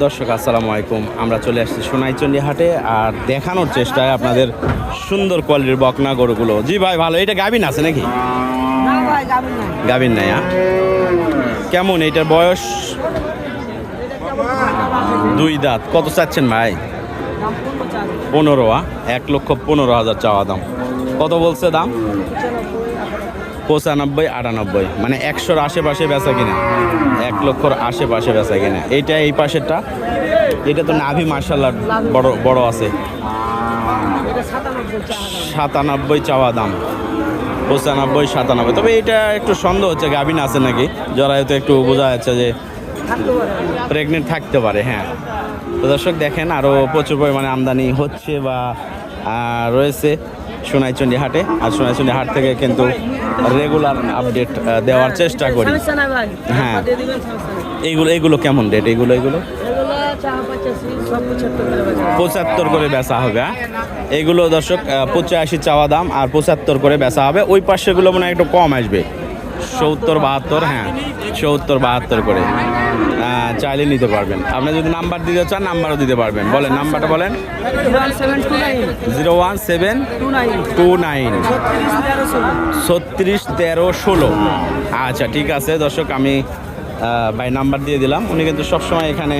দর্শক আসসালামু আলাইকুম। আমরা চলে আসছি সোনাইচন্ডী হাটে আর দেখানোর চেষ্টায় আপনাদের সুন্দর কোয়ালিটির বকনা গরুগুলো। জি ভাই ভালো। এটা গাবিন আছে নাকি? গাবিন নাই। হ্যাঁ? কেমন এটার বয়স? দুই দাঁত। কত চাচ্ছেন ভাই? পনেরো? এক লক্ষ পনেরো হাজার চাওয়া দাম। কত বলছে দাম? পঁচানব্বই, আটানব্বই। মানে একশোর আশেপাশে বেচা কিনা। এক লক্ষর আশেপাশে বেচা কিনা। এইটা এই পাশেরটা। এটা তো নাভি মার্শাল্লাহ বড় বড় আছে। সাতানব্বই চাওয়া দাম। পঁচানব্বই, সাতানব্বই। তবে এটা একটু সন্দেহ হচ্ছে, গাভিন আছে নাকি? জরায়ুতে একটু বোঝা যাচ্ছে যে প্রেগনেন্ট থাকতে পারে হ্যাঁ। তো দর্শক দেখেন আরও প্রচুর পরিমাণে আমদানি হচ্ছে বা রয়েছে। সোনাইচন্ডী হাটে। আর সোনাইচন্ডী হাট থেকে কিন্তু রেগুলার আপডেট দেওয়ার চেষ্টা করি। হ্যাঁ। এইগুলো এইগুলো কেমন রেট এইগুলো এগুলো এগুলো পঁচাত্তর করে বেচা হবে হ্যাঁ? এইগুলো দর্শক পঁচাশি চাওয়া দাম, আর পঁচাত্তর করে বেচা হবে। ওই পাশেগুলো মনে হয় একটু কম আসবে। সত্তর, বাহাত্তর হ্যাঁ। সত্তর, বাহাত্তর করে। চাইলে নিতে পারবেন। আপনি যদি নাম্বার দিতে চান নাম্বারও দিতে পারবেন। বলেন নাম্বারটা বলেন। Zero one seven two nine. ছত্রিশ তেরো ষোলো। আচ্ছা ঠিক আছে। দর্শক আমি ভাই নাম্বার দিয়ে দিলাম। উনি কিন্তু সবসময় এখানে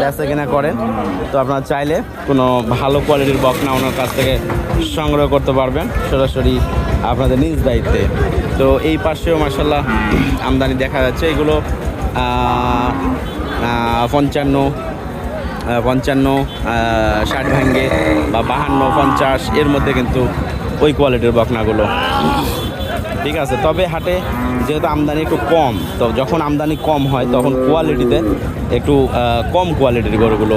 বেচা কিনা করেন। তো আপনারা চাইলে কোনো ভালো কোয়ালিটির বকনা ওনার কাছ থেকে সংগ্রহ করতে পারবেন সরাসরি আপনাদের নিজ দায়িত্বে। তো এই পাশেও মাসাল্লাহ আমদানি দেখা যাচ্ছে। এগুলো পঞ্চান্ন পঞ্চান্ন ষাট ভাঙ্গে বা বাহান্ন পঞ্চাশ এর মধ্যে কিন্তু ওই কোয়ালিটির বকনাগুলো ঠিক আছে? তবে হাটে যেহেতু আমদানি একটু কম, তো যখন আমদানি কম হয়, তখন কোয়ালিটিতে একটু কম কোয়ালিটির গরুগুলো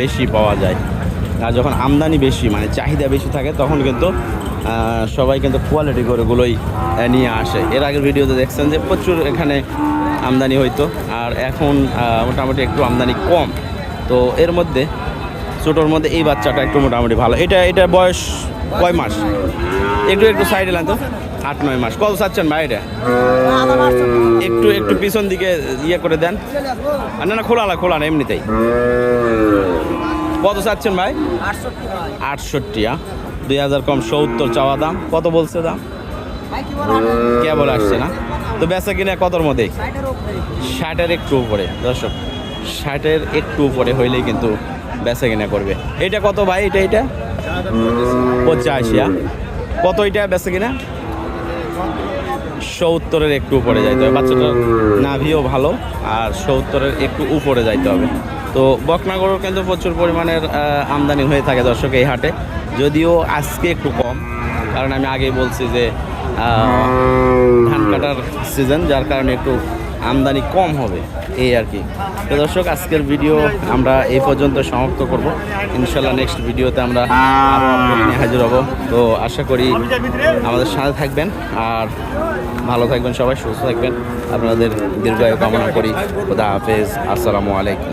বেশি পাওয়া যায়। আর যখন আমদানি বেশি মানে চাহিদা বেশি থাকে, তখন কিন্তু সবাই কিন্তু কোয়ালিটি গরুগুলোই নিয়ে আসে। এর আগের ভিডিওতে দেখছেন যে প্রচুর এখানে আমদানি হইতো, আর এখন মোটামুটি একটু আমদানি কম। তো এর মধ্যে, ছোটোর মধ্যে এই বাচ্চাটা একটু মোটামুটি ভালো। এটা এটা বয়স কয় মাস? একটু একটু সাইডে লান তো। আট, নয় মাস। কত চাচ্ছেন ভাই এটা একটু একটু পিছন দিকে ইয়ে করে দেন। না না, খোলা না খোলা না, এমনিতেই। কত চাচ্ছেন ভাই? আটষট্টি দুই হাজার কম সত্তর চাওয়া দাম। কত বলছে দাম? ভাই কি বলেন কে বলে আসছে না? তো বেচা কিনা কতর মধ্যে? ষাটের একটু উপরে, দর্শক। ষাটের একটু উপরে হইলেই কিন্তু বেচা কিনা করবে। এটা কত ভাই? এটা এটা পঁচাশি কত এটা বেচা কিনা? সত্তরের একটু উপরে যাইতে হবে। বাচ্চাটার নাভিও ভালো, আর সত্তরের একটু উপরে যাইতে হবে। তো বকনাগরও কিন্তু প্রচুর পরিমাণের আমদানি হয়ে থাকে দর্শক এই হাটে। যদিও আজকে একটু কম, কারণ আমি আগেই বলছি যে ধান কাটার সিজন যার কারণে একটু আমদানি কম হবে, এই আর কি। তো দর্শক, আজকের ভিডিও আমরা এই পর্যন্ত সমাপ্ত করব। ইনশাল্লাহ নেক্সট ভিডিওতে আমরা হাজির হব। তো আশা করি আমাদের সাথে থাকবেন আর ভালো থাকবেন সবাই, সুস্থ থাকবেন। আপনাদের দীর্ঘায়ু কামনা করি। খুদা হাফেজ। আসসালামু আলাইকুম।